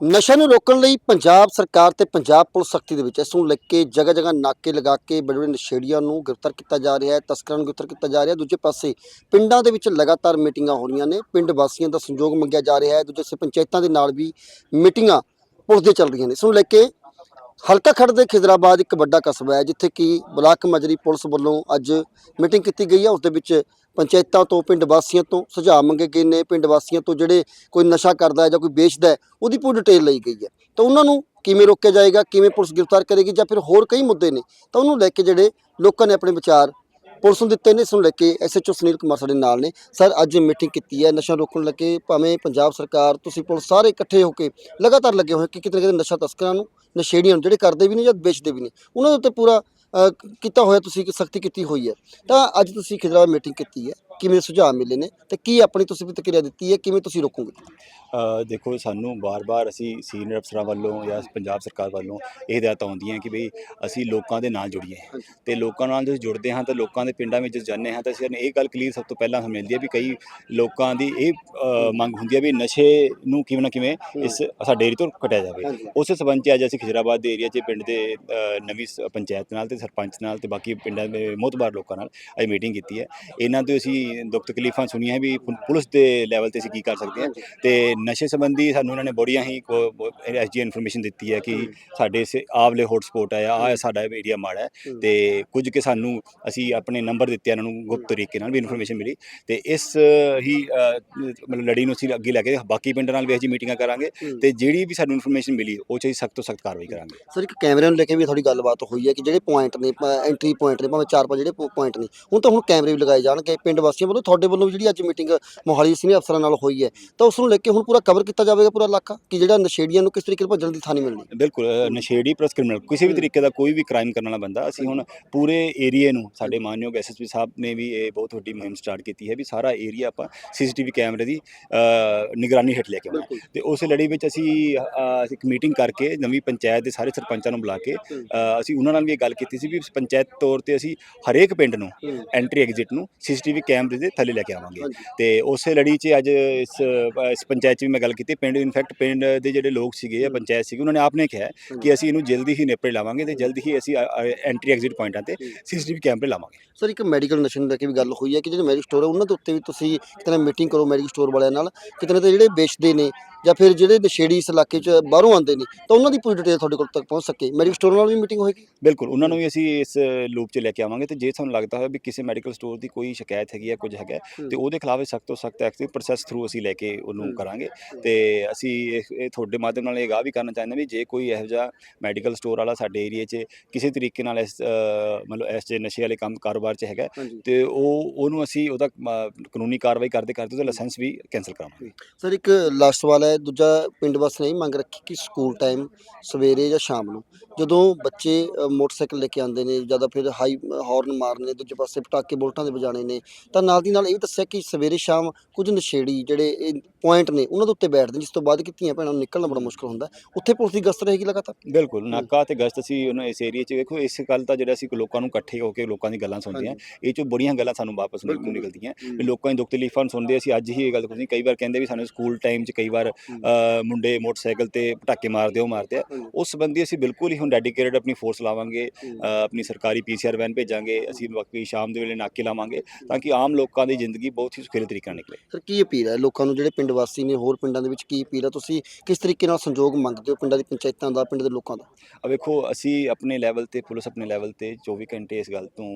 ਨਸ਼ਿਆਂ ਨੂੰ ਰੋਕਣ ਲਈ ਪੰਜਾਬ ਸਰਕਾਰ ਤੇ ਪੰਜਾਬ ਪੁਲਿਸ ਸਖਤੀ ਦੇ ਵਿੱਚ ਇਸ ਨੂੰ ਲੈ ਕੇ ਜਗ੍ਹਾ ਜਗ੍ਹਾ ਨਾਕੇ ਲਗਾ ਕੇ ਬੜੇ ਬੜੇ ਨਸ਼ੇੜੀਆਂ ਨੂੰ ਗ੍ਰਿਫਤਾਰ ਕੀਤਾ ਜਾ ਰਿਹਾ ਹੈ, ਤਸਕਰਾਂ ਨੂੰ ਗ੍ਰਿਫਤਾਰ ਕੀਤਾ ਜਾ ਰਿਹਾ ਦੂਜੇ ਪਾਸੇ ਪਿੰਡਾਂ ਦੇ ਵਿੱਚ ਲਗਾਤਾਰ ਮੀਟਿੰਗਾਂ ਹੋ ਰਹੀਆਂ ਨੇ। ਪਿੰਡ ਵਾਸੀਆਂ ਦਾ ਸਹਿਯੋਗ ਮੰਗਿਆ ਜਾ ਰਿਹਾ ਹੈ। ਦੂਜੇ ਪਾਸੇ ਪੰਚਾਇਤਾਂ ਦੇ ਨਾਲ ਵੀ ਮੀਟਿੰਗਾਂ ਪੁਲਿਸ ਦੇ ਚੱਲ ਰਹੀਆਂ ਨੇ। ਇਸ ਨੂੰ ਲੈ ਕੇ ਹਲਕਾ ਖੜ ਦੇ ਖਿਦਰਾਬਾਦ ਇੱਕ ਵੱਡਾ ਕਸਬਾ ਹੈ, ਜਿੱਥੇ ਕਿ ਬਲਾਕ ਮਜਰੀ ਪੁਲਿਸ ਵੱਲੋਂ ਅੱਜ ਮੀਟਿੰਗ ਕੀਤੀ ਗਈ ਹੈ। ਉਸ ਦੇ ਵਿੱਚ ਪੰਚਾਇਤਾਂ ਤੋਂ, ਪਿੰਡ ਵਾਸੀਆਂ ਤੋਂ ਸੁਝਾਅ ਮੰਗੇ ਗਏ ਨੇ। ਪਿੰਡ ਵਾਸੀਆਂ ਤੋਂ ਜਿਹੜੇ ਕੋਈ ਨਸ਼ਾ ਕਰਦਾ ਹੈ ਜਾਂ ਕੋਈ ਵੇਚਦਾ ਹੈ, ਉਹਦੀ ਪੂਰੀ ਡਿਟੇਲ ਲਈ ਗਈ ਹੈ। ਤਾਂ ਉਹਨਾਂ ਨੂੰ ਕਿਵੇਂ ਰੋਕਿਆ ਜਾਏਗਾ, ਕਿਵੇਂ ਪੁਲਿਸ ਗ੍ਰਿਫਤਾਰ ਕਰੇਗੀ ਜਾਂ ਫਿਰ ਹੋਰ ਕਈ ਮੁੱਦੇ ਨੇ, ਤਾਂ ਉਹਨੂੰ ਲੈ ਕੇ ਜਿਹੜੇ ਲੋਕਾਂ ਨੇ ਆਪਣੇ ਵਿਚਾਰ ਪੁਲਿਸ ਨੂੰ ਦਿੱਤੇ ਨੇ, ਇਸ ਨੂੰ ਲੈ ਕੇ ਐਸਐਚਓ ਸੁਨੀਲ ਕੁਮਾਰ ਸਾਡੇ ਨਾਲ ਨੇ। ਸਰ, ਅੱਜ ਮੀਟਿੰਗ ਕੀਤੀ ਹੈ, ਨਸ਼ਾ ਰੋਕਣ ਲੱਗੇ ਭਾਵੇਂ ਪੰਜਾਬ ਸਰਕਾਰ, ਤੁਸੀਂ ਪੁਲਿਸ ਸਾਰੇ ਇਕੱਠੇ ਹੋ ਕੇ ਲਗਾਤਾਰ ਲੱਗੇ ਹੋਏ ਕਿ ਕਿਤੇ ਨਾ ਕਿਤੇ ਨਸ਼ਾ ਤਸਕਰਾਂ ਨੂੰ ਨਸ਼ੇੜੀਆਂ ਨੂੰ ਜਿਹੜੇ ਕਰਦੇ ਵੀ ਨੇ ਜਾਂ ਵੇਚਦੇ ਵੀ ਨੇ, ਉਹਨਾਂ ਦੇ ਉੱਤੇ ਪੂਰਾ ਕੀਤਾ ਹੋਇਆ ਤੁਸੀਂ ਇੱਕ ਸਖਤੀ ਕੀਤੀ ਹੋਈ ਹੈ। ਤਾਂ ਅੱਜ ਤੁਸੀਂ ਖਿਦਰਾਬਾਦ ਮੀਟਿੰਗ ਕੀਤੀ ਹੈ। ਕਿਵੇਂ ਸੁਝਾਅ ਮਿਲੇ ਨੇ ਤੇ ਕੀ ਆਪਣੀ ਤੁਸੀਂ ਪ੍ਰਤੀਕਿਰਿਆ ਦਿੱਤੀ ਹੈ ਕਿਵੇਂ ਤੁਸੀਂ ਰੋਕੋਗੇ? ਦੇਖੋ ਸਾਨੂੰ ਬਾਰ-ਬਾਰ ਅਸੀਂ ਸੀਨੀਅਰ ਅਫਸਰਾਂ ਵੱਲੋਂ ਜਾਂ ਪੰਜਾਬ ਸਰਕਾਰ ਵੱਲੋਂ ਇਹ ਹਦਾਇਤਾਂ ਆਉਂਦੀਆਂ ਕਿ ਬਈ ਅਸੀਂ ਲੋਕਾਂ ਦੇ ਨਾਲ ਜੁੜੀਏ। ਤੇ ਲੋਕਾਂ ਨਾਲ ਜਦੋਂ ਜੁੜਦੇ ਹਾਂ ਤਾਂ ਲੋਕਾਂ ਦੇ ਪਿੰਡਾਂ ਵਿੱਚ ਜਾਂਦੇ ਹਾਂ ਤਾਂ ਅਸੀਂ ਇਹ ਗੱਲ ਕਲੀਅਰ ਸਭ ਤੋਂ ਪਹਿਲਾਂ ਸਾਨੂੰ ਮਿਲਦੀ ਹੈ ਵੀ ਕਈ ਲੋਕਾਂ ਦੀ ਇਹ ਅ, ਮੰਗ ਹੁੰਦੀ ਹੈ ਵੀ ਨਸ਼ੇ ਨੂੰ ਕਿਵੇਂ ਨਾ ਕਿਵੇਂ ਇਸ ਸਾਡੇ ਏਰੀਏ ਤੋਂ ਕਟਿਆ ਜਾਵੇ। ਉਸੇ ਸਬੰਧ 'ਚ ਅੱਜ ਅਸੀਂ ਖਿਜਰਾਬਾਦ ਦੇ ਏਰੀਆ 'ਚ ਪਿੰਡ ਦੇ ਅ, ਨਵੀਂ ਸ- ਪੰਚਾਇਤ ਨਾਲ ਤੇ ਸਰਪੰਚ ਨਾਲ ਤੇ ਬਾਕੀ ਪਿੰਡਾਂ ਦੇ ਮੋਤਬਾਰ ਲੋਕਾਂ ਨਾਲ ਅੱਜ ਮੀਟਿੰਗ ਕੀਤੀ ਹੈ। ਇਹਨਾਂ ਤੋਂ ਅਸੀਂ ਦੁੱਖ ਤਕਲੀਫਾਂ ਸੁਣੀਆਂ ਵੀ ਪੁ- ਪੁਲਿਸ ਦੇ ਲੈਵਲ ਤੇ ਅਸੀਂ ਕੀ ਕਰ ਸਕਦੇ ਹਾਂ ਤੇ ਨਸ਼ੇ ਸੰਬੰਧੀ ਸਾਨੂੰ ਉਹਨਾਂ ਨੇ ਬੜੀਆਂ ਹੀ ਐਸਜੀ ਇਨਫੋਰਮੇਸ਼ਨ ਦਿੱਤੀ ਹੈ ਕਿ। ਸਾਡੇ ਸੇ ਆਵਲੇ ਹੌਟਸਪੌਟ ਹੈ ਆ ਸਾਡਾ ਏਰੀਆ ਮਾੜਾ ਹੈ। ਤੇ ਕੁਝ ਕਿ ਸਾਨੂੰ ਅਸੀਂ ਆਪਣੇ ਨੰਬਰ ਦਿੱਤੇ ਇਹਨਾਂ ਨੂੰ ਗੁਪਤ ਤਰੀਕੇ ਨਾਲ ਵੀ ਇਨਫੋਰਮੇਸ਼ਨ ਮਿਲੀ ਤੇ ਇਸ ਹੀ ਅ, ਮਤਲਬ ਲੜੀ ਨੂੰ ਅਸੀਂ ਅੱਗੇ ਲੈ ਕੇ ਬਾਕੀ ਪਿੰਡਾਂ ਨਾਲ ਵੀ ਅਸੀਂ ਮੀਟਿੰਗਾਂ ਕਰਾਂਗੇ। ਤੇ ਜਿਹੜੀ ਵੀ ਸਾਨੂੰ ਇਨਫੋਰਮੇਸ਼ਨ ਮਿਲੀ ਉਹ 'ਚ ਅਸੀਂ ਸਖਤ ਤੋਂ ਸਖਤ ਕਾਰਵਾਈ ਕਰਾਂਗੇ ਸਰ ਇੱਕ ਕੈਮਰੇ ਨੂੰ ਲੈ ਕੇ ਵੀ ਤੁਹਾਡੀ ਗੱਲਬਾਤ ਹੋਈ ਹੈ ਕਿ ਜਿਹੜੇ ਪੁਆਇੰਟ ਨੇ ਐਂਟਰੀ ਪੁਆਇੰਟ ਨੇ ਭਾਵੇਂ ਚਾਰ ਪੰਜ ਜਿਹੜੇ ਪੁਆਇੰਟ ਨੇ ਹੁਣ ਤਾਂ ਹੁਣ ਕੈਮਰੇ ਵੀ ਲਗਾਏ ਜਾਣਗੇ ਪਿੰਡ ਵਾਸੀਆਂ ਵੱਲੋਂ ਤੁਹਾਡੇ ਵੱਲੋਂ ਜਿਹੜੀ ਅੱਜ ਮੀਟਿੰਗ ਮੋਹਾਲੀ ਸੀਨੀਅਰ ਅਫਸਰਾਂ ਨਾਲ ਹੋਈ ਹੈ ਤਾਂ ਉਸ ਨੂੰ ਲੈ ਕੇ ਹੁਣ ਪੂਰਾ ਕਵਰ ਕੀਤਾ ਜਾਵੇਗਾ ਪੂਰਾ ਇਲਾਕਾ ਕਿ ਜਿਹੜਾ ਨਸ਼ੇੜੀਆਂ ਨੂੰ ਕਿਸ ਤਰੀਕੇ ਨਾਲ ਭੱਜਣ ਦੀ ਥਾਂ ਨਹੀਂ ਮਿਲਣੀ ਬਿਲਕੁਲ ਨਸ਼ੇੜੀ ਪਲਸ ਕ੍ਰਿਮੀਨਲ ਕਿਸੇ ਵੀ। ਤਰੀਕੇ ਦਾ ਕੋਈ ਵੀ ਕ੍ਰਾਈਮ ਕਰਨ ਵਾਲਾ ਬੰਦਾ ਅਸੀਂ ਹੁਣ ਪੂਰੇ ਏਰੀਏ ਨੂੰ ਸਾਡੇ ਮਾਨਯੋਗ ਐਸਐਸਪੀ ਸਾਹਿਬ ਨੇ ਵੀ ਇਹ ਬਹੁਤ ਵੱਡੀ ਮੁਹਿੰਮ ਸਟਾਰਟ ਕੀਤੀ ਹੈ ਵੀ ਸਾਰਾ ਏਰੀਆ ਆਪਾਂ ਸੀਸੀਟੀਵੀ ਕੈਮਰੇ ਦੀ ਨਿਗਰਾਨੀ ਹੇਠ ਲੈ ਕੇ ਆਉਣਾ ਤੇ ਉਸ ਲੜੀ ਵਿੱਚ ਅਸੀਂ ਇੱਕ ਮੀਟਿੰਗ ਕਰਕੇ ਨਵੀਂ ਪੰਚਾਇਤ ਦੇ ਸਾਰੇ ਸਰਪੰਚਾਂ ਨੂੰ ਬੁਲਾ ਕੇ ਅਸੀਂ ਉਹਨਾਂ ਨਾਲ ਵੀ ਇਹ ਗੱਲ ਕੀਤੀ ਸੀ ਵੀ ਪੰਚਾਇਤ ਤੌਰ ਤੇ ਅਸੀਂ ਹਰੇਕ ਪਿੰਡ ਨੂੰ। ਐਂਟਰੀ ਐਗਜ਼ਿਟ ਨੂੰ ਸੀਸੀਟੀਵੀ ਕੈਮਰੇ ਦੇ ਥੱਲੇ ਲੈ ਕੇ ਆਵਾਂਗੇ। ਤੇ ਉਸੇ ਲੜੀ 'ਚ ਅੱਜ ਇਸ ਇਸ ਪੰਚਾਇਤ 'ਚ ਵੀ ਮੈਂ ਗੱਲ ਕੀਤੀ। ਪਿੰਡ ਇਨਫੈਕਟ ਪਿੰਡ ਦੇ ਜਿਹੜੇ ਲੋਕ ਸੀਗੇ ਜਾਂ। ਪੰਚਾਇਤ ਸੀਗੀ ਉਹਨਾਂ ਨੇ ਆਪਨੇ ਕਿਹਾ ਕਿ ਅਸੀਂ ਇਹਨੂੰ ਜਲਦੀ ਹੀ ਨੇਪਰੇ ਲਾਵਾਂਗੇ ਤੇ ਜਲਦੀ ਹੀ ਅਸੀਂ ਐਂਟਰੀ ਐਗਜ਼ਿਟ ਪੁਆਇੰਟਾਂ ਤੇ। ਸੀਸੀਟੀਵੀ ਕੈਮਰੇ ਲਾਵਾਂਗੇ। ਸਰ ਇੱਕ ਮੈਡੀਕਲ ਨਸ਼ੇ ਨੂੰ ਲੈ ਕੇ ਵੀ ਗੱਲ ਹੋਈ ਹੈ ਕਿ ਜਿਹੜੇ ਮੈਡੀਕਲ ਸਟੋਰ ਹੈ ਉਹਨਾਂ ਦੇ ਉੱਤੇ ਵੀ ਤੁਸੀਂ ਕਿਤੇ ਮੀਟਿੰਗ ਕਰੋ ਮੈਡੀਕਲ ਸਟੋਰ ਵਾਲਿਆਂ ਨਾਲ। ਕਿਤੇ ਨਾ ਜਿਹੜੇ ਵੇਚਦੇ ਨੇ ਜਾਂ ਫਿਰ ਜਿਹੜੇ ਨਸ਼ੇੜੀ ਇਸ ਇਲਾਕੇ 'ਚ ਬਾਹਰੋਂ ਆਉਂਦੇ ਨੇ ਤਾਂ ਉਹਨਾਂ ਦੀ ਪੂਰੀ ਡਿਟੇਲ ਤੁਹਾਡੇ ਕੋਲ ਤੱਕ ਪਹੁੰਚ ਸਕੇ? ਮੈਡੀਕਲ ਸਟੋਰ ਨਾਲ ਵੀ ਮੀਟਿੰਗ ਹੋਏਗੀ? ਬਿਲਕੁਲ ਉਹਨਾਂ ਨੂੰ ਵੀ ਅਸੀਂ ਇਸ ਲੂਪ 'ਚ ਲੈ ਕੇ ਆਵਾਂਗੇ ਤੇ ਜੇ ਤੁਹਾਨੂੰ ਲੱਗਦਾ ਹੋਵੇ ਵੀ ਕਿਸੇ ਮੈਡੀਕਲ ਸਟੋਰ ਦੀ ਕੋਈ ਸ਼ਿਕਾਇਤ ਹੈਗੀ ਹੈ ਕੁਝ ਹੈਗਾ। ਤੇ ਉਹਦੇ ਖਿਲਾਫ ਸਖਤ ਤੋਂ ਸਖਤ ਐਕਟਿਵ ਪ੍ਰੋਸੈਸ ਥਰੂ ਅਸੀਂ ਲੈ ਕੇ ਉਹਨੂੰ। ਕਰਾਂਗੇ। ਤੇ ਅਸੀਂ ਇਹ ਤੁਹਾਡੇ ਮਾਧਿਅਮ ਨਾਲ ਇਹ ਗਾ ਵੀ ਕਰਨਾ ਚਾਹੁੰਦੇ ਵੀ ਜੇ ਕੋਈ ਇਹੋ ਜਿਹਾ ਮੈਡੀਕਲ ਸਟੋਰ ਵਾਲਾ ਸਾਡੇ ਏਰੀਆ 'ਚ ਕਿਸੇ ਤਰੀਕੇ ਨਾਲ ਇਸ ਮਤਲਬ ਇਸ 'ਚ ਨਸ਼ੇ ਵਾਲੇ ਕੰਮ ਕਾਰੋਬਾਰ 'ਚ ਹੈਗਾ ਤੇ ਉਹ ਉਹਨੂੰ ਅਸੀਂ ਉਹਦਾ ਕਾਨੂੰਨੀ ਕਾਰਵਾਈ ਕਰਦੇ ਕਰਦੇ ਉਹਦਾ ਲਾਇਸੈਂਸ ਵੀ ਕੈਂਸਲ ਕਰਾਵਾਂਗੇ। ਸਰ ਇੱਕ ਲਾਸਟ ਸਵਾਲ ਹੈ ਦੂਜਾ ਪਿੰਡ ਵਾਸੀਆਂ ਨੇ ਇਹ ਮੰਗ ਰੱਖੀ ਕਿ ਸਕੂਲ ਟਾਈਮ ਸਵੇਰੇ ਜਾਂ ਸ਼ਾਮ ਨੂੰ ਜਦੋਂ ਬੱਚੇ ਮੋਟਰਸਾਈਕਲ ਲੈ ਕੇ ਆਉਂਦੇ ਨੇ ਜ਼ਿਆਦਾ ਫਿਰ ਹਾਈ ਹਾਰਨ ਮਾਰਨੇ ਦੂਜੇ ਪਾਸੇ ਪਟਾਕੇ ਬੁਲਟਾਂ ਦੇ ਵਜਾਣੇ ਨੇ ਤਾਂ ਨਾਲ ਦੀ ਨਾਲ ਇਹ ਵੀ ਦੱਸਿਆ ਕਿ ਸਵੇਰੇ ਸ਼ਾਮ ਕੁਝ ਨਸ਼ੇੜੀ ਜਿਹੜੇ ਇਹ ਪੁਆਇੰਟ ਨੇ ਉਹਨਾਂ ਦੇ ਉੱਤੇ ਬੈਠਦੇ ਜਿਸ ਤੋਂ ਬਾਅਦ ਕਿ ਧੀਆਂ ਭੈਣਾਂ ਨੂੰ ਨਿਕਲਣਾ ਬੜਾ ਮੁਸ਼ਕਲ ਹੁੰਦਾ। ਉੱਥੇ ਪੁਲਿਸ ਦੀ ਗਸ਼ਤ ਰਹੇਗੀ ਲਗਾਤਾਰ ਬਿਲਕੁਲ ਨਾਕਾ ਤੇ ਗਸ਼ਤ ਅਸੀਂ ਉਹਨਾਂ ਇਸ ਏਰੀਆ 'ਚ ਵੇਖੋ ਇਸ ਗੱਲ ਤਾਂ ਜਿਹੜਾ ਅਸੀਂ ਲੋਕਾਂ ਨੂੰ ਇਕੱਠੇ ਹੋ ਕੇ ਲੋਕਾਂ ਦੀ ਗੱਲਾਂ ਸੁਣਦੇ ਹਾਂ ਇਹ 'ਚੋਂ ਬੜੀਆਂ ਗੱਲਾਂ ਸਾਨੂੰ ਵਾਪਸ ਨਿ-। ਨਿਕਲਦੀਆਂ ਲੋਕਾਂ ਦੀ ਦੁੱਖ ਤਕਲੀਫਾਂ ਨੂੰ ਸੁਣਦੇ ਅਸੀਂ ਅੱਜ ਹੀ ਇਹ ਗੱਲ ਕਰਦੇ ਕਈ ਵਾਰ ਕਹਿੰਦੇ ਵੀ ਸਾਨੂੰ ਸਕੂਲ ਟਾਈਮ 'ਚ ਕਈ ਵਾਰ ਮੁੰਡੇ ਮੋਟਰਸਾਈਕਲ ਤੇ ਪਟਾਕੇ ਮਾਰਦੇ ਉਹ ਮਾਰਦੇ ਆ। ਉਸ ਸੰਬੰਧੀ ਅਸੀਂ ਬਿਲਕੁਲ ਹੀ ਹੁਣ ਡੈਡੀਕੇਟਡ ਆਪਣੀ ਫੋਰਸ ਲਾਵਾਂਗੇ ਆਪਣੀ ਸਰਕਾਰੀ ਪੀਸੀਆਰ ਵੈਨ ਭੇਜਾਂਗੇ ਅਸੀਂ ਬਾਕੀ ਸ਼ਾਮ ਦੇ ਵੇਲੇ ਨਾਕੇ ਲਾਵਾਂਗੇ ਤਾਂ ਕਿ ਆਮ ਲੋਕਾਂ ਦੀ ਜ਼ਿੰਦਗੀ ਬਹੁਤ ਹੀ ਸੁਖਾਲੇ ਤਰੀਕੇ ਨਾਲ ਨਿਕਲੇ। ਸਰ ਕੀ ਅਪੀਲ ਹੈ ਲੋਕਾਂ ਨੂੰ ਜਿਹੜੇ ਪਿੰਡ ਵਾਸੀ ਨੇ ਹੋਰ ਪਿੰਡਾਂ ਦੇ ਵਿੱਚ ਕੀ ਅਪੀਲ ਹੈ? ਤੁਸੀਂ ਕਿਸ ਤਰੀਕੇ ਨਾਲ ਸੰਯੋਗ ਮੰਗਦੇ ਹੋ ਪਿੰਡਾਂ ਦੀ ਪੰਚਾਇਤਾਂ ਦਾ ਪਿੰਡ ਦੇ ਲੋਕਾਂ ਦਾ? ਆ ਵੇਖੋ ਅਸੀਂ ਆਪਣੇ ਲੈਵਲ ਤੇ ਪੁਲਿਸ ਆਪਣੇ ਲੈਵਲ ਤੇ 24 ਘੰਟੇ ਇਸ ਗੱਲ ਤੋਂ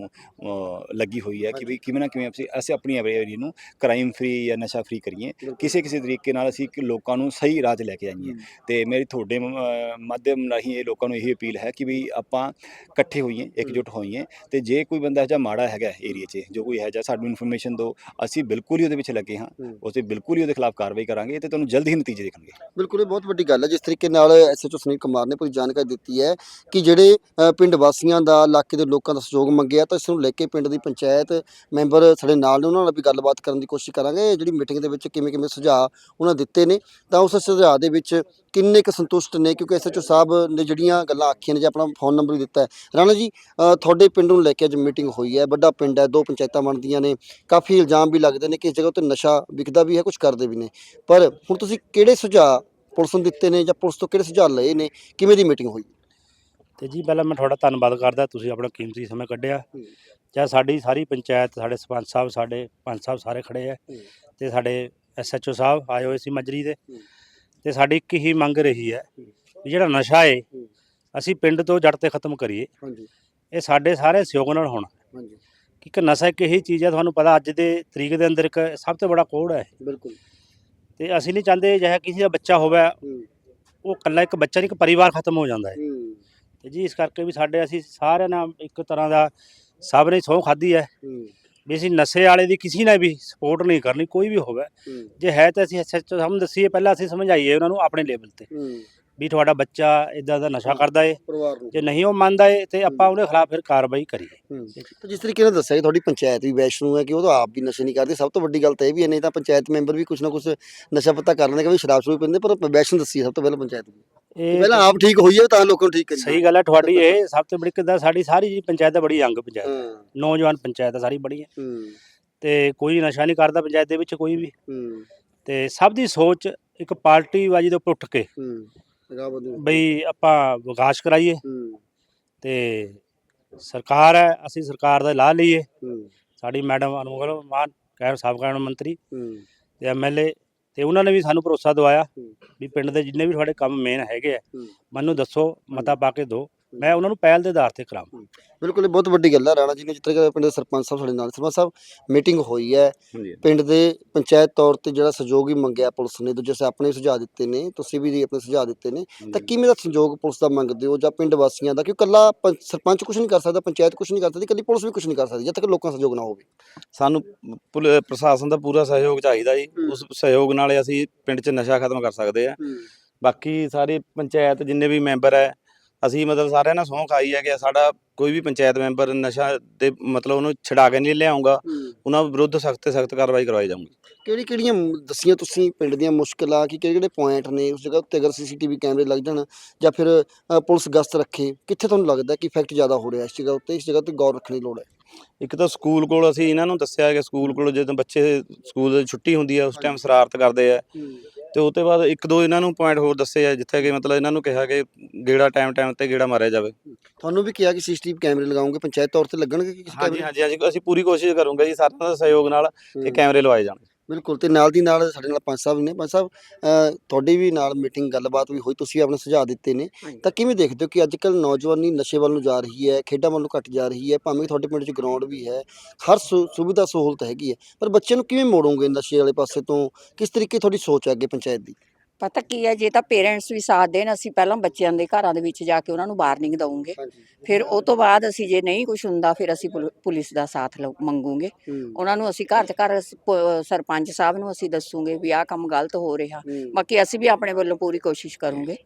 ਲੱਗੀ ਹੋਈ ਹੈ ਕਿ ਵੀ ਕਿਵੇਂ ਨਾ ਕਿਵੇਂ ਅਸੀਂ ਅਸੀਂ ਆਪਣੀ ਏਰੀਆ ਨੂੰ ਕ੍ਰਾਈਮ ਫ੍ਰੀ ਜਾਂ ਨਸ਼ਾ ਫ੍ਰੀ ਕਰੀਏ। ਕਿਸੇ ਕਿਸੇ ਤਰੀਕੇ ਨਾਲ ਅਸੀਂ ਲੋਕਾਂ ਨੂੰ ਸਹੀ ਰਾਹ 'ਤੇ ਲੈ ਕੇ ਆਈਏ। ਤੇ ਮੇਰੀ ਤੁਹਾਡੇ ਮਾਧਿਅਮ ਰਾਹੀਂ ਇਹ ਲੋਕਾਂ ਨੂੰ ਇਹੀ ਅਪੀਲ ਹੈ ਕਿ ਵੀ ਆਪਾਂ ਇਕੱਠੇ ਹੋਈਏ ਇਕਜੁੱਟ ਹੋਈਏ ਤੇ ਜੇ ਕੋਈ ਬੰਦਾ ਜਿਹਾ ਮਾੜਾ ਹੈਗਾ ਏਰੀਆ 'ਚ ਜੋ ਕੋਈ ਹੈ ਜਾਂ ਸਾਨੂੰ ਇਨਫੋਰਮੇਸ਼ਨ ਦਿਓ ਅਸੀਂ ਬਿਲਕੁਲ ਹੀ ਉਹਦੇ ਵਿੱਚ ਲੱਗੇ ਹਾਂ। ਉਸੇ ਬਿਲਕੁਲ ਹੀ ਉਹਦੇ ਖਿਲਾਫ ਕਾਰਵਾਈ ਕਰਾਂਗੇ ਤੇ ਤੁਹਾਨੂੰ ਜਲਦ ਹੀ ਨਤੀਜੇ ਦੇਖਣਗੇ ਬਿਲਕੁਲ ਇਹ ਬਹੁਤ ਵੱਡੀ ਗੱਲ ਹੈ ਜਿਸ ਤਰੀਕੇ ਨਾਲ ਐਸਐਚਓ ਸੁਨੀਲ ਕੁਮਾਰ ਨੇ ਪੂਰੀ ਜਾਣਕਾਰੀ ਦਿੱਤੀ ਹੈ ਕਿ ਜਿਹੜੇ ਪਿੰਡ ਵਾਸੀਆਂ ਦਾ ਇਲਾਕੇ ਦੇ ਲੋਕਾਂ ਦਾ ਸਹਿਯੋਗ ਮੰਗਿਆ ਤਾਂ ਇਸ ਨੂੰ ਲੈ ਕੇ ਪਿੰਡ ਦੀ ਪੰਚਾਇਤ ਮੈਂਬਰ ਸਾਡੇ ਨਾਲ ਨੇ ਉਹਨਾਂ ਨਾਲ ਵੀ ਗੱਲਬਾਤ ਕਰਨ ਦੀ ਕੋਸ਼ਿਸ਼ ਕਰਾਂਗੇ ਜਿਹੜੀ ਮੀਟਿੰਗ ਦੇ ਵਿੱਚ ਕਿਵੇਂ ਕਿਵੇਂ ਸੁਝਾਅ ਉਹਨਾਂ ਦਿੱਤੇ ਨੇ ਤਾਂ ਉਸ ਸੁਝਾਅ ਦੇ ਵਿੱਚ ਕਿੰਨੇ ਕੁ ਸੰਤੁਸ਼ਟ ਨੇ ਕਿਉਂਕਿ ਐਸਐਚਓ ਸਾਹਿਬ ਨੇ ਜਿਹੜੀਆਂ ਗੱਲਾਂ ਆਖੀਆਂ ਨੇ ਜਾਂ ਆਪਣਾ ਫੋਨ ਨੰਬਰ ਵੀ ਦਿੱਤਾ ਹੈ ਰਾਣਾ ਜੀ ਤੁਹਾਡੇ ਪਿੰਡ ਨੂੰ ਲੈ ਕੇ ਅੱਜ ਮੀਟਿੰਗ ਹੋਈ ਹੈ ਵੱਡਾ ਪਿੰਡ ਹੈ ਦੋ ਪੰਚਾਇਤਾਂ ਬਣਦੀਆਂ ਨੇ ਕਾਫੀ ਇਲਜ਼ਾਮ ਵੀ ਲੱਗਦੇ ਨੇ ਕਿ ਇਸ ਜਗ੍ਹਾ ਉੱਤੇ ਨਸ਼ਾ ਵਿਕਦਾ ਵੀ ਹੈ ਕੁਝ ਕਰਦੇ ਵੀ ਨੇ ਪਰ ਹੁਣ ਤੁਸੀਂ ਕਿਹੜੇ ਸੁਝਾਅ ਪੁਲਿਸ ਨੂੰ ਦਿੱਤੇ ਨੇ ਜਾਂ ਪੁਲਿਸ ਤੋਂ ਕਿਹੜੇ ਸੁਝਾਅ ਲਏ ਨੇ ਕਿਵੇਂ ਦੀ ਮੀਟਿੰਗ ਹੋਈ ਤੇ ਜੀ ਪਹਿਲਾਂ ਮੈਂ ਤੁਹਾਡਾ ਧੰਨਵਾਦ ਕਰਦਾ ਤੁਸੀਂ ਆਪਣਾ ਕੀਮਤੀ ਸਮਾਂ ਕੱਢਿਆ। ਚਾਹੇ ਸਾਡੀ ਸਾਰੀ ਪੰਚਾਇਤ ਸਾਡੇ ਸਰਪੰਚ ਸਾਹਿਬ ਸਾਡੇ ਪੰਚ ਸਾਹਿਬ ਸਾਰੇ ਖੜੇ ਆ ਹੂੰ। ਤੇ ਸਾਡੇ ਐਸਐਚਓ ਸਾਹਿਬ ਆਏ ਹੋਏ ਸੀ ਮਜਰੀ ਦੇ। ਤੇ ਸਾਡੀ ਇੱਕ ਹੀ ਮੰਗ ਰਹੀ ਹੈ। ਵੀ ਜਿਹੜਾ ਨਸ਼ਾ ਏ ਹੂੰ। ਅਸੀਂ ਪਿੰਡ ਤੋਂ ਜੜ ਤੇ ਖਤਮ ਕਰੀਏ। ਹਾਂਜੀ। ਇਹ ਸਾਡੇ ਸਾਰੇ ਸਹਿਯੋਗ ਨਾਲ ਹੋਣਾ। ਹਾਂਜੀ। ਕਿ ਇੱਕ ਨਸ਼ਾ ਇੱਕ ਇਹੀ ਚੀਜ਼ ਹੈ ਤੁਹਾਨੂੰ ਪਤਾ ਅੱਜ ਦੇ ਤਰੀਕ ਦੇ ਅੰਦਰ ਇੱਕ ਸਭ ਤੋਂ ਬੜਾ ਕੋੜ ਹੈ ਬਿਲਕੁਲ। ਤੇ ਅਸੀਂ ਨਹੀਂ ਚਾਹੁੰਦੇ ਜਿਹੇ ਕਿਸੇ ਦਾ ਬੱਚਾ ਹੋਵੇ ਹੂੰ। ਉਹ ਇਕੱਲਾ ਇੱਕ ਬੱਚਾ ਨਹੀਂ ਇੱਕ ਪਰਿਵਾਰ ਖਤਮ ਹੋ ਜਾਂਦਾ ਹੈ। ਹੂੰ। ਤੇ ਜੀ ਇਸ ਕਰਕੇ ਵੀ ਸਾਡੇ ਅਸੀਂ ਸਾਰਿਆਂ ਨਾਲ ਇੱਕ ਤਰ੍ਹਾਂ ਦਾ ਸਭ ਨੇ ਸਹੁੰ ਖਾਧੀ ਹੈ। ਹੂੰ। ਵੀ ਅਸੀਂ ਨਸ਼ੇ ਵਾਲੇ ਦੀ ਕਿਸੇ ਨੇ ਵੀ ਸਪੋਰਟ ਨਹੀਂ ਕਰਨੀ ਕੋਈ ਵੀ ਹੋਵੇ। ਹੂੰ। ਜੇ ਹੈ ਤਾਂ ਅਸੀਂ ਐਸਐਚਓ ਸਾਨੂੰ ਦੱਸੀਏ ਪਹਿਲਾਂ ਅਸੀਂ ਸਮਝਾਈਏ ਉਹਨਾਂ ਨੂੰ ਆਪਣੇ ਲੈਵਲ ਤੇ। ਹੂੰ। ਵੀ ਤੁਹਾਡਾ ਬੱਚਾ ਇਦਾਂ ਦਾ ਨਸ਼ਾ ਕਰਦਾ ਏ ਪਰਿਵਾਰ ਨੂੰ। ਜੇ ਨਹੀਂ ਉਹ ਮੰਨਦਾ ਏ ਤੇ ਆਪਾਂ ਉਹਦੇ ਖਿਲਾਫ ਫਿਰ ਕਾਰਵਾਈ ਕਰੀਏ। ਹੂੰ। ਤੇ ਜਿਸ ਤਰੀਕੇ ਨਾਲ ਦੱਸਿਆ ਕਿ ਤੁਹਾਡੀ ਪੰਚਾਇਤ ਵੀ ਵੈਸ਼ਨੂ ਹੈ ਕਿ ਉਹ ਤਾਂ ਆਪ ਵੀ ਨਸ਼ੇ ਨਹੀਂ ਕਰਦੇ। ਸਭ ਤੋਂ ਵੱਡੀ ਗੱਲ ਤਾਂ ਇਹ ਵੀ ਹੈ ਨਹੀਂ ਤਾਂ ਪੰਚਾਇਤ ਮੈਂਬਰ ਵੀ ਕੁਝ ਨਾ ਕੁਝ ਨਸ਼ਾ ਪੱਤਾ ਕਰ ਲੈਂਦੇ ਕਿ ਵੀ ਸ਼ਰਾਬ ਸ਼ਰੂਬ ਪੀਂਦੇ ਪਰ ਵੈਸ਼ਨੂ ਦੱਸੀ ਹੈ ਸਭ ਤੋਂ ਪਹਿਲਾਂ ਪੰਚਾਇਤ ਵੀ ਇਹ ਪਹਿਲਾਂ ਆਪ ਠੀਕ ਹੋਈਏ ਤਾਂ ਲੋਕਾਂ ਨੂੰ ਠੀਕ ਕਰੀਏ ਸਹੀ ਗੱਲ ਹੈ ਤੁਹਾਡੀ ਇਹ ਸਭ ਤੋਂ ਬੜੀ ਕਿੱਦਾਂ ਸਾਡੀ ਸਾਰੀ ਜੀ ਪੰਚਾਇਤ ਹੈ ਬੜੀ ਯੰਗ ਪੰਚਾਇਤ ਹੈ। ਹਾਂ। ਨੌਜਵਾਨ ਪੰਚਾਇਤ ਹੈ ਸਾਰੀ ਬੜੀ ਹੈ। ਹੂੰ। ਤੇ ਕੋਈ ਨਸ਼ਾ ਨਹੀਂ ਕਰਦਾ ਪੰਚਾਇਤ ਦੇ ਵਿੱਚ ਕੋਈ ਵੀ। ਹੂੰ। ਤੇ ਸਭ ਦੀ ਸੋਚ ਇੱਕ ਪਾਰਟੀਬਾਜ਼ੀ ਦੇ ਉੱਪਰ ਉੱਠ ਕੇ ਹੂੰ। ਬਈ ਆਪਾਂ ਵਿਕਾਸ ਕਰਾਈਏ। ਤੇ ਸਰਕਾਰ ਹੈ ਅਸੀਂ ਸਰਕਾਰ ਦਾ ਲਾਹ ਲਈਏ। ਸਾਡੀ ਮੈਡਮ ਅਨਮੋਲ ਮਾਨ ਕਹਿ ਸਾਬਕਾ ਮੰਤਰੀ ਤੇ ਐਮਐਲਏ ਤੇ ਉਹਨਾਂ ਨੇ ਵੀ ਸਾਨੂੰ ਭਰੋਸਾ ਦਵਾਇਆ। ਵੀ ਪਿੰਡ ਦੇ ਜਿੰਨੇ ਵੀ ਤੁਹਾਡੇ ਕੰਮ ਮੇਨ ਹੈਗੇ ਆ। ਮੈਨੂੰ ਦੱਸੋ ਮਤਾ ਪਾ ਕੇ ਦਿਓ। ਮੈਂ ਉਹਨਾਂ ਨੂੰ ਪਹਿਲ ਦੇ ਆਧਾਰ ਤੇ ਕਰਾਵਾਂ ਬਿਲਕੁਲ ਇਹ ਬਹੁਤ ਵੱਡੀ ਗੱਲ ਹੈ ਰਾਣਾ ਜੀ ਨੇ ਤਰ੍ਹਾਂ ਕਿ ਪਿੰਡ ਦੇ ਸਰਪੰਚ ਸਾਹਿਬ ਸਾਡੇ ਨਾਲ ਸਰਪੰਚ ਸਾਹਿਬ ਮੀਟਿੰਗ ਹੋਈ ਹੈ। ਪਿੰਡ ਦੇ ਪੰਚਾਇਤ ਤੌਰ ਤੇ ਜਿਹੜਾ ਸਹਿਯੋਗ ਵੀ ਮੰਗਿਆ ਪੁਲਿਸ ਨੇ ਦੂਜੇ ਸੇ ਆਪਣੇ ਸੁਝਾਅ ਦਿੱਤੇ ਨੇ ਤੁਸੀਂ ਵੀ ਆਪਣੇ ਸੁਝਾਅ ਦਿੱਤੇ ਨੇ। ਤਾਂ ਕਿਵੇਂ ਦਾ ਸਹਿਯੋਗ ਪੁਲਿਸ ਦਾ ਮੰਗਦੇ ਹੋ ਜਾਂ ਪਿੰਡ ਵਾਸੀਆਂ ਦਾ? ਕਿਉਂ ਕੱਲਾ ਪੰਚ- ਸਰਪੰਚ ਕੁਝ ਨਹੀਂ ਕਰ ਸਕਦਾ ਪੰਚਾਇਤ ਕੁਝ ਨਹੀਂ ਕਰ ਸਕਦੀ ਕੱਲੀ ਪੁਲਿਸ ਵੀ ਕੁਝ ਨਹੀਂ ਕਰ ਸਕਦੀ ਜਦ ਤੱਕ ਲੋਕਾਂ ਦਾ ਸਹਿਯੋਗ ਨਾ ਹੋਵੇ। ਸਾਨੂੰ ਪ੍ਰਸ਼ਾਸਨ ਦਾ ਪੂਰਾ ਸਹਿਯੋਗ ਚਾਹੀਦਾ ਜੀ। ਹੂੰ। ਉਸ ਸਹਿਯੋਗ ਨਾਲ ਹੀ ਅਸੀਂ ਪਿੰਡ 'ਚ ਨਸ਼ਾ ਖਤਮ ਕਰ ਸਕਦੇ ਆ। ਬਾਕੀ ਸਾਰੇ ਪੰਚਾਇਤ ਜਿੰਨੇ ਵੀ ਮੈਂਬਰ ਹੈ ਅਸੀਂ ਮਤਲਬ ਸਾਰਿਆਂ ਨਾਲ ਸਹੁੰ ਖਾਈ ਹੈ ਕਿ ਸਾਡਾ ਕੋਈ ਵੀ ਪੰਚਾਇਤ ਮੈਂਬਰ ਨਸ਼ਾ ਦੇ ਮਤਲਬ ਉਹਨੂੰ ਛਡਾ ਕੇ ਨਹੀਂ ਲਿਆਉਂਗਾ ਉਹਨਾਂ ਵਿਰੁੱਧ ਸਖਤ ਤੇ ਸਖਤ ਕਾਰਵਾਈ ਕਰਵਾਈ ਜਾਊਗੀ। ਕਿਹੜੀ ਕਿਹੜੀਆਂ ਦੱਸੀਆਂ ਤੁਸੀਂ ਪਿੰਡ ਦੀਆਂ ਮੁਸ਼ਕਲਾਂ ਕਿ ਕਿਹੜੇ ਕਿਹੜੇ ਪੁਆਇੰਟ ਨੇ ਉਸ ਜਗ੍ਹਾ ਉੱਤੇ ਅਗਰ ਸੀਸੀਟੀਵੀ ਕੈਮਰੇ ਲੱਗ ਜਾਣ ਜਾਂ ਫਿਰ ਪੁਲਿਸ ਗਸ਼ਤ ਰੱਖੇ ਕਿੱਥੇ ਤੁਹਾਨੂੰ ਲੱਗਦਾ ਕਿ ਇਫੈਕਟ ਜ਼ਿਆਦਾ ਹੋ ਰਿਹਾ ਇਸ ਜਗ੍ਹਾ ਉੱਤੇ ਇਸ ਜਗ੍ਹਾ ਤੇ ਗੌਰ ਰੱਖਣ ਦੀ ਲੋੜ ਹੈ? ਇੱਕ ਤਾਂ ਸਕੂਲ ਕੋਲ ਅਸੀਂ ਇਹਨਾਂ ਨੂੰ ਦੱਸਿਆ ਕਿ ਸਕੂਲ ਕੋਲ ਜਦੋਂ ਬੱਚੇ ਸਕੂਲ ਦੀ ਛੁੱਟੀ ਹੁੰਦੀ ਹੈ ਉਸ ਟਾਈਮ ਸ਼ਰਾਰਤ ਕਰਦੇ ਆ। ਤੇ ਉਹ ਤੋਂ ਬਾਅਦ ਇੱਕ ਦੋ ਇਹਨਾਂ ਨੂੰ ਪੁਆਇੰਟ ਹੋਰ ਦੱਸੇ ਆ ਜਿੱਥੇ ਕਿ ਮਤਲਬ ਇਹਨਾਂ ਨੂੰ ਕਿਹਾ ਕਿ ਗੇੜਾ ਟਾਈਮ ਟਾਈਮ ਤੇ ਗੇੜਾ ਮਾਰਿਆ ਜਾਵੇ। ਤੁਹਾਨੂੰ ਵੀ ਕਿਹਾ ਕਿ ਸੀਸੀਟੀਵੀ ਕੈਮਰੇ ਲਗਾਉਂਗੇ ਪੰਚਾਇਤ ਤੌਰ ਤੇ ਲੱਗਣਗੇ ਕਿ ਕਿਸੇ ਹਾਂਜੀ ਹਾਂਜੀ ਹਾਂਜੀ ਅਸੀਂ ਪੂਰੀ ਕੋਸ਼ਿਸ਼ ਕਰੂੰਗੇ ਜੀ ਸਾਰਿਆਂ ਦਾ ਸਹਿਯੋਗ ਨਾਲ ਕਿ। ਕੈਮਰੇ ਲਵਾਏ ਜਾਣ। ਬਿਲਕੁਲ ਤੇ ਨਾਲ ਦੀ ਨਾਲ ਸਾਡੇ ਨਾਲ ਪੰਜ ਸਾਹਿਬ ਨੇ। ਪੰਜ ਸਾਹਿਬ ਅ, ਤੁਹਾਡੀ ਵੀ ਨਾਲ ਮੀਟਿੰਗ ਗੱਲਬਾਤ ਵੀ ਹੋਈ ਤੁਸੀਂ ਆਪਣੇ ਸੁਝਾਅ ਦਿੱਤੇ ਨੇ। ਤਾਂ ਕਿਵੇਂ ਦੇਖਦੇ ਹੋ ਕਿ ਅੱਜ ਕੱਲ ਨੌਜਵਾਨੀ ਨਸ਼ੇ ਵੱਲ ਨੂੰ ਜਾ ਰਹੀ ਹੈ ਖੇਡਾਂ ਵੱਲ ਨੂੰ ਘਟ ਜਾ ਰਹੀ ਹੈ ਭਾਵੇਂ ਤੁਹਾਡੇ ਪਿੰਡ 'ਚ ਗਰਾਊਂਡ ਵੀ ਹੈ ਹਰ ਸੁ- ਸੁਵਿਧਾ ਸਹੂਲਤ ਹੈਗੀ ਹੈ ਪਰ ਬੱਚੇ ਨੂੰ ਕਿਵੇਂ ਮੋੜੋਗੇ ਨਸ਼ੇ ਵਾਲੇ ਪਾਸੇ ਤੋਂ? ਕਿਸ ਤਰੀਕੇ ਤੁਹਾਡੀ ਸੋਚ ਹੈ ਅੱਗੇ ਪੰਚਾਇਤ ਦੀ? ਪਤਾ ਕੀ ਹੈ ਜੇ ਤਾਂ ਪੇਰੈਂਟਸ ਵੀ ਸਾਥ ਦੇਣ ਅਸੀਂ ਪਹਿਲਾਂ ਬੱਚਿਆਂ ਦੇ ਘਰਾਂ ਦੇ ਵਿੱਚ ਜਾ ਕੇ ਉਹਨਾਂ ਨੂੰ ਵਾਰਨਿੰਗ ਦਵਾਂਗੇ ਹਾਂਜੀ। ਫਿਰ ਉਹ ਤੋਂ ਬਾਅਦ ਅਸੀਂ ਜੇ ਨਹੀਂ ਕੁਝ ਹੁੰਦਾ ਫਿਰ ਅਸੀਂ ਪੁਲ- ਪੁਲਿਸ ਦਾ ਸਾਥ ਮੰਗੂਗੇ। ਉਹਨਾਂ ਨੂੰ ਅਸੀਂ ਘਰ ਤੇ ਘਰ ਸ- ਪ- ਸਰਪੰਚ ਸਾਹਿਬ ਨੂੰ ਅਸੀਂ ਦੱਸੂਗੇ ਵੀ ਆਹ ਕੰਮ ਗਲਤ ਹੋ ਰਿਹਾ। ਬਾਕੀ ਅਸੀਂ ਵੀ ਆਪਣੇ ਵੱਲੋਂ ਪੂਰੀ ਕੋਸ਼ਿਸ਼ ਕਰੂੰਗੇ।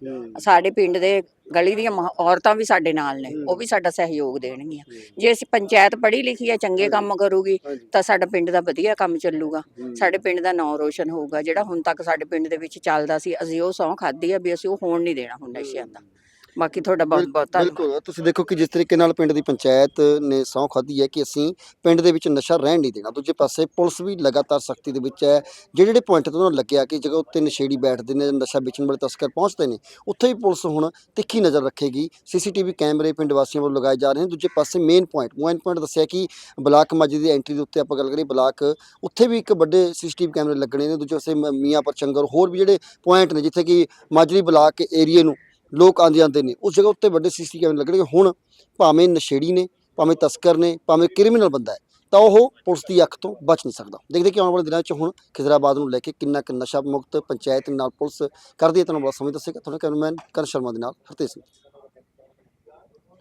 ਸਾਡੇ ਪਿੰਡ ਦੇ ਗਲੀ ਦੀਆਂ ਮਹ- ਔਰਤਾਂ ਵੀ ਸਾਡੇ ਨਾਲ ਨੇ ਉਹ ਵੀ ਸਾਡਾ ਸਹਿਯੋਗ ਦੇਣਗੀਆਂ। ਜੇ ਅਸੀਂ ਪੰਚਾਇਤ ਪੜ੍ਹੀ ਲਿਖੀ ਹੈ ਚੰਗੇ ਕੰਮ ਕਰੂਗੀ ਤਾਂ ਸਾਡਾ ਪਿੰਡ ਦਾ ਵਧੀਆ ਕੰਮ ਚੱਲੂਗਾ। ਸਾਡੇ ਪਿੰਡ ਦਾ ਨਾਂ ਰੋਸ਼ਨ ਹੋਊਗਾ। ਜਿਹੜਾ ਹੁਣ ਤੱਕ ਸਾਡੇ ਪਿੰਡ ਦੇ ਵਿੱਚ ਚੱਲਦਾ ਸੀ ਅਸੀਂ ਉਹ ਸਹੁੰ ਖਾਧੀ ਆ ਵੀ ਅਸੀਂ ਉਹ ਹੋਣ ਨਹੀਂ ਦੇਣਾ ਹੁਣ ਨਸ਼ਿਆਂ ਦਾ। ਬਾਕੀ ਤੁਹਾਡਾ ਬਹੁਤ ਬਹੁਤ ਧੰਨਵਾਦ। ਬਿਲਕੁਲ ਤੁਸੀਂ ਦੇਖੋ ਕਿ ਜਿਸ ਤਰੀਕੇ ਨਾਲ ਪਿੰਡ ਦੀ ਪੰਚਾਇਤ ਨੇ ਸਹੁੰ ਖਾਧੀ ਹੈ ਕਿ ਅਸੀਂ ਪਿੰਡ ਦੇ ਵਿੱਚ ਨਸ਼ਾ ਰਹਿਣ ਨਹੀਂ ਦੇਣਾ। ਦੂਜੇ ਪਾਸੇ ਪੁਲਿਸ ਵੀ ਲਗਾਤਾਰ ਸਖਤੀ ਦੇ ਵਿੱਚ ਹੈ। ਜਿਹੜੇ ਜਿਹੜੇ ਪੁਆਇੰਟ ਤੋਂ ਲੱਗਿਆ ਕਿ ਜਗ੍ਹਾ ਉੱਤੇ ਨਸ਼ੇੜੀ ਬੈਠਦੇ ਨੇ ਨਸ਼ਾ ਵੇਚਣ ਵਾਲੇ ਤਸਕਰ ਪਹੁੰਚਦੇ ਨੇ ਉੱਥੇ ਵੀ ਪੁਲਿਸ ਹੁਣ ਤਿੱਖੀ ਨਜ਼ਰ ਰੱਖੇਗੀ। ਸੀਸੀਟੀਵੀ ਕੈਮਰੇ ਪਿੰਡ ਵਾਸੀਆਂ ਵੱਲੋਂ ਲਗਾਏ ਜਾ ਰਹੇ ਨੇ। ਦੂਜੇ ਪਾਸੇ ਮੇਨ ਪੁਆਇੰਟ ਮੇਨ ਪੁਆਇੰਟ ਦੱਸਿਆ ਕਿ ਬਲਾਕ ਮਾਜੀ ਦੀ ਐਂਟਰੀ ਦੇ ਉੱਤੇ ਆਪਾਂ ਗੱਲ ਕਰੀਏ ਬਲਾਕ ਉੱਥੇ ਵੀ ਇੱਕ ਵੱਡੇ ਸੀਸੀਟੀਵੀ ਕੈਮਰੇ ਲੱਗਣੇ ਨੇ। ਦੂਜੇ ਪਾਸੇ ਮ- ਮੀਆਂਪੁਰ ਚੰਗਰ ਹੋਰ ਵੀ ਜਿਹੜੇ ਪੁਆਇੰਟ ਨੇ ਜਿੱਥੇ ਕਿ ਮਾਜਰੀ ਬਲਾਕ ਏਰੀਏ ਨੂੰ ਲੋਕ ਆਉਂਦੇ ਜਾਂਦੇ ਨੇ। ਉਸ ਜਗ੍ਹਾ ਉੱਤੇ ਵੱਡੇ ਸੀਸੀਟੀਵੀ ਕੈਮਰੇ ਲੱਗਣਗੇ ਹੁਣ ਭਾਵੇਂ ਨਸ਼ੇੜੀ ਨੇ, ਭਾਵੇਂ ਤਸਕਰ ਨੇ, ਭਾਵੇਂ ਕ੍ਰਿਮੀਨਲ ਬੰਦਾ ਹੈ, ਤਾਂ ਉਹ ਪੁਲਿਸ ਦੀ ਅੱਖ ਤੋਂ ਬਚ ਨਹੀਂ ਸਕਦਾ। ਦੇਖਦੇ ਕਿ ਆਉਣ ਵਾਲੇ ਦਿਨਾਂ 'ਚ ਹੁਣ ਖਿਜ਼ਰਾਬਾਦ ਨੂੰ ਲੈ ਕੇ ਕਿੰਨਾ ਕੁ ਨਸ਼ਾ ਮੁਕਤ ਪੰਚਾਇਤ ਨਾਲ ਪੁਲਿਸ ਕਰਦੀ ਹੈ, ਤੁਹਾਨੂੰ ਬੜਾ ਸਮਝ ਦੱਸੇਗਾ। ਤੁਹਾਡਾ ਕੈਮਰਾਮੈਨ ਕਰਨ ਸ਼ਰਮਾ ਦੇ ਨਾਲ ਹਰਤੇਜ ਸਿੰਘ।